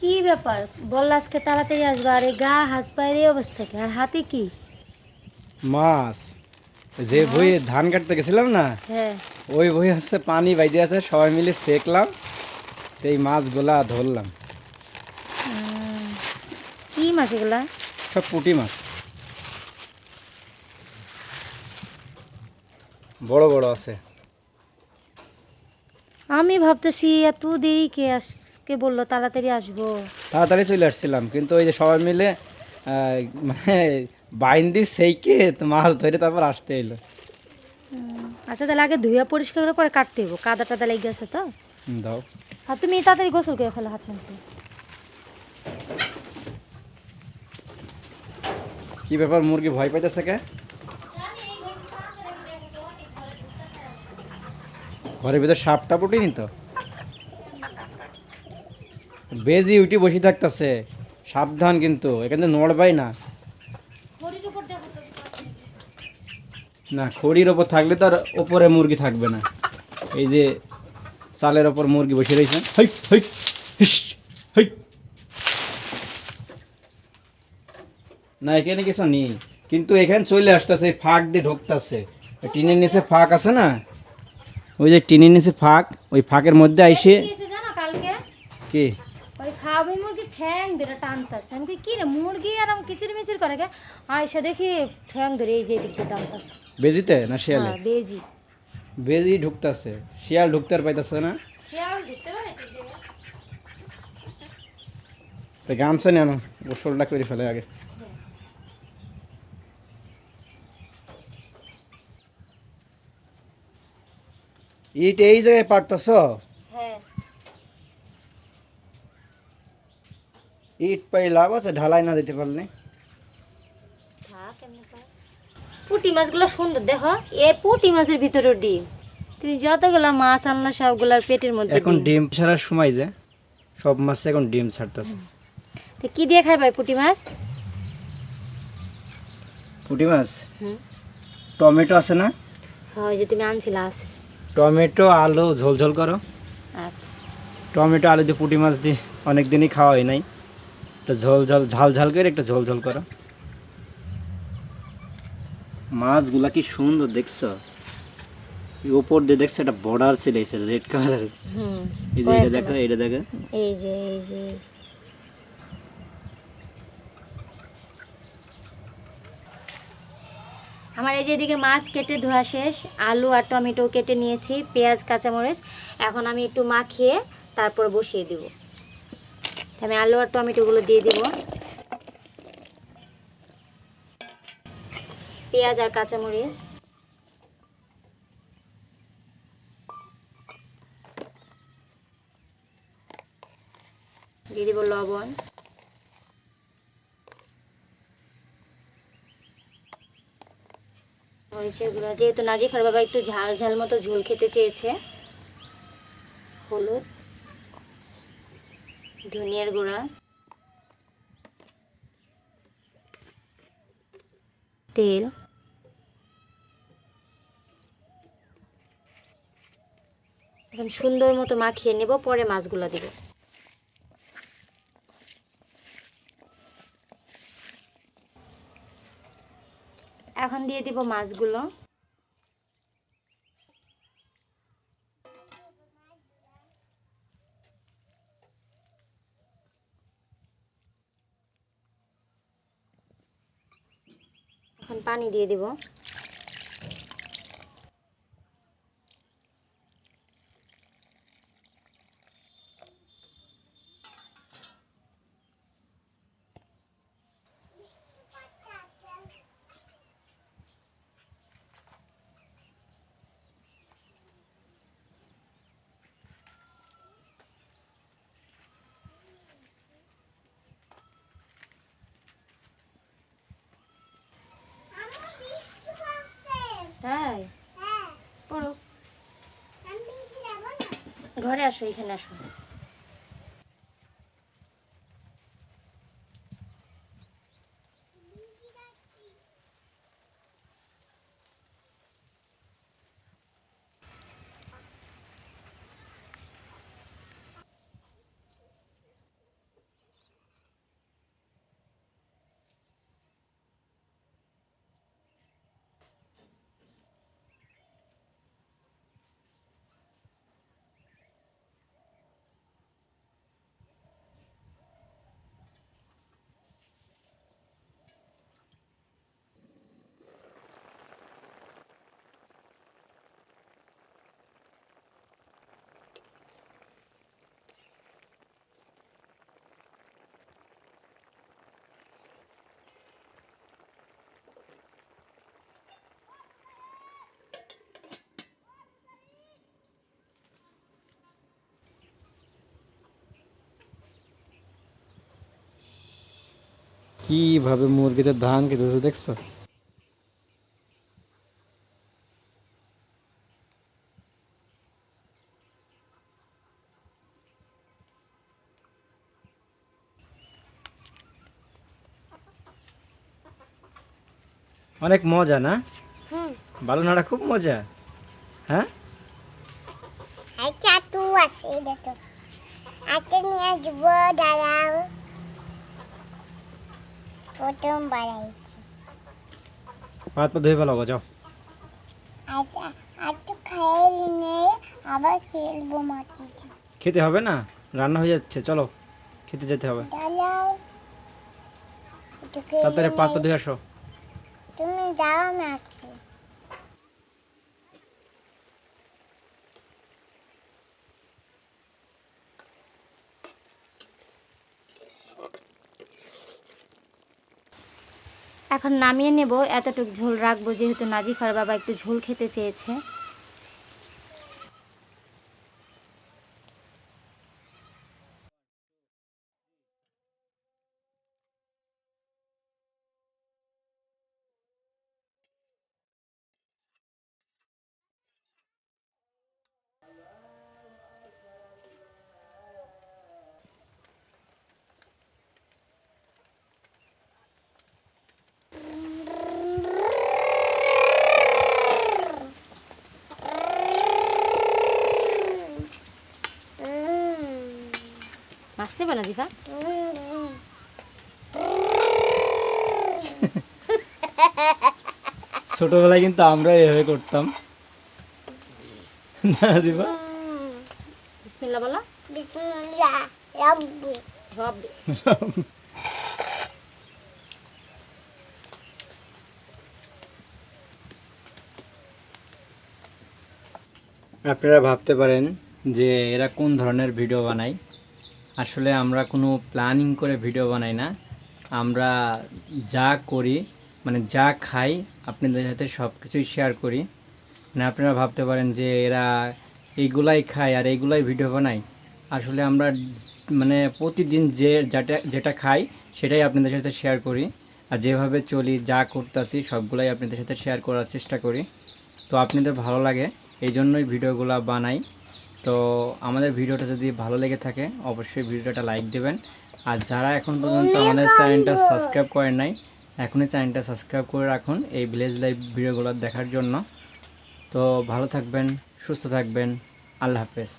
কি ব্যাপার? বললা আজকে তাড়াতাড়ি আসবে। আরে গা হাত পায়ের এই অবস্থা কি? আর হাতে কি? মাছ যে বই ধান কাটতে গেছিলাম না হ্যাঁ। ওই বই হচ্ছে পানি বাইতে আছে সবাই মিলে সেকলাম তো এই মাছগুলা ধরলাম। কি মাছ এগুলা? সব পুঁটি মাছ। বড় বড় আছে। আমি ভাবতেছি এত দেরি কে আজকে বলল তাড়াতাড়ি আসব? তাড়াতাড়ি চলে আসছিলাম কিন্তু ওই যে সবাই মিলে মানে বাইন্দি সেইকে তো মাছ ধরে তারপর আসতে এলো। আচ্ছা তাহলে আগে ধুয়ে পরিষ্কার করে পরে কাটতে হব কাদা টাদা লেগে গেছে তো? দাও। আর তুমি তাড়াতাড়ি গোসল করে ফেলো হাত মুখে কি ব্যাপার মুরগি ভয় পাইতেছে কে? ঘরের ভিতর সাপটা পুটিনি তো? বেজি উঠি বসে থাকতেছে। সাবধান কিন্তু এখানে নড়বাই না। না খড়ির ওপর থাকলে তো আর ওপরে মুরগি থাকবে না। এই যে চালের ওপর মুরগি বসে রয়েছে। না এখানে কিছু নেই। কিন্তু এখানে চলে আসতেছে ফাঁক দিয়ে ঢুকতেছে। টিনের নিচে ফাঁক আছে না? ওই যে টিনের নিচে ফাঁক ওই ফাঁকের মধ্যে আইসে কি? ওই খাওয়াবি মুরগি ঠ্যাং ধরে টানতাছে। আমি কি রে মুরগি আর আমি কিচির মিচির করে গে আয়সা দেখি ঠ্যাং ধরে এই যে দিক টানতাছে। বেজিতে না শিয়ালে? হ্যাঁ বেজি। বেজি ঢুকতেছে। শিয়াল ঢুকতে আর পাইতেছে না? শিয়াল ঢুকতে পারে তো গামছা নিয়ে আনো গোসলটা করে ফেলে আগে। ইট এই জায়গায় পারতেছ হ্যাঁ ইট পাই লাভ আছে ঢালাই না দিতে পারলে। পুঁটি মাছগুলো সুন্দর দেখো এ পুঁটি মাছের ভিতরে ডিম। তুমি যতগুলা মাছ আনলা সবগুলার পেটের মধ্যে এখন ডিম। ছাড়ার সময় যে সব মাছ এখন ডিম ছাড়তেছে। তো কি দিয়ে খাই ভাই পুঁটি মাছ? পুটি মাছ? হুম। টমেটো আছে না? হয় হ্যাঁ, যে তুমি আনছিলা আছে। টমেটো আলু ঝোল ঝোল করো। আচ্ছা। টমেটো আলু দিয়ে পুঁটি মাছ দিয়ে অনেক দিনই খাওয়া হয় নাই। একটু ঝোল ঝোল ঝাল ঝাল করে একটু ঝোল ঝোল করো। মাছগুলা কি সুন্দর দেখছ? এই উপর দিয়ে দেখছ একটা বর্ডার ছিল রেড কালার হুম এই যে এটা দেখো এটা দেখো। এই যে এই যে। আমার এই যে এদিকে মাছ কেটে ধোয়া শেষ আলু আর টমেটো কেটে নিয়েছি পেঁয়াজ কাঁচামরিচ। এখন আমি একটু মাখিয়ে তারপর বসিয়ে দিব। আমি আলু আর টমেটোগুলো দিয়ে দিব। পেঁয়াজ আর কাঁচামরিচ। দিয়ে দিব লবণ। মরিচের গুঁড়া, যেহেতু নাজিফার বাবা একটু ঝাল ঝাল মতো ঝোল খেতে চেয়েছে, হলুদ। ধনিয়ার গুঁড়া। তেল। এখন সুন্দর মতো মাখিয়ে নেব, পরে মাছগুলো দিব। এখন দিয়ে দিব মাছগুলো। এখন পানি দিয়ে দিব। ঘরে আসো এখানে আসো। কীভাবে মুরগিতে ধান খেতেছে দেখছ? অনেক মজা না? হুম। বালু নাড়া খুব মজা। হ্যাঁ? আর চাটু আছে দেখো। হাতে নিয়ে আসব দাঁড়াও। প্রথম বাড়াইছি হাত পা ধুয়ে ফেলাবো যাও। আচ্ছা নিয়ে আবার খেলব মাটিতে। খেতে হবে না? রান্না হয়ে যাচ্ছে চলো খেতে যেতে হবে। দাঁড়াও। একটু তাড়াতাড়ি পা পা ধুয়ে আসো। তুমি যাও না এখন নামিয়ে নেব। এতটুকু ঝোল রাখব যেহেতু নাজিফার বাবা একটু ঝোল খেতে চেয়েছে। নেবে নাজিফা উম, ছোটবেলায় কিন্তু আমরা এভাবে করতাম। না দিবা? বিসমিল্লাহ রাব্বি সব আপনারা ভাবতে পারেন যে এরা কোন ধরনের ভিডিও বানায়। আসলে আমরা কোনো প্ল্যানিং করে ভিডিও বানাই না। আমরা যা করি মানে যা খাই, আপনাদের সাথে সব কিছুই শেয়ার করি। মানে আপনারা ভাবতে পারেন যে এরা এইগুলাই খায় আর এইগুলাই ভিডিও বানায়। আসলে আমরা মানে প্রতিদিন যে যেটা যেটা খাই, সেটাই আপনাদের সাথে শেয়ার করি। আর যেভাবে চলি, যা করতেছি, সবগুলাই আপনাদের সাথে শেয়ার করার চেষ্টা করি। তো আপনাদের ভালো লাগে এই জন্যই ভিডিওগুলো বানাই। তো আমাদের ভিডিওটা যদি ভালো লেগে থাকে অবশ্যই ভিডিওটা লাইক দেবেন। আর যারা এখন পর্যন্ত আমাদের চ্যানেলটা সাবস্ক্রাইব করেন নাই এখনই চ্যানেলটা সাবস্ক্রাইব করে রাখুন এই ভিলেজ লাইভ ভিডিওগুলো দেখার জন্য। তো ভালো থাকবেন সুস্থ থাকবেন আল্লাহ হাফেজ।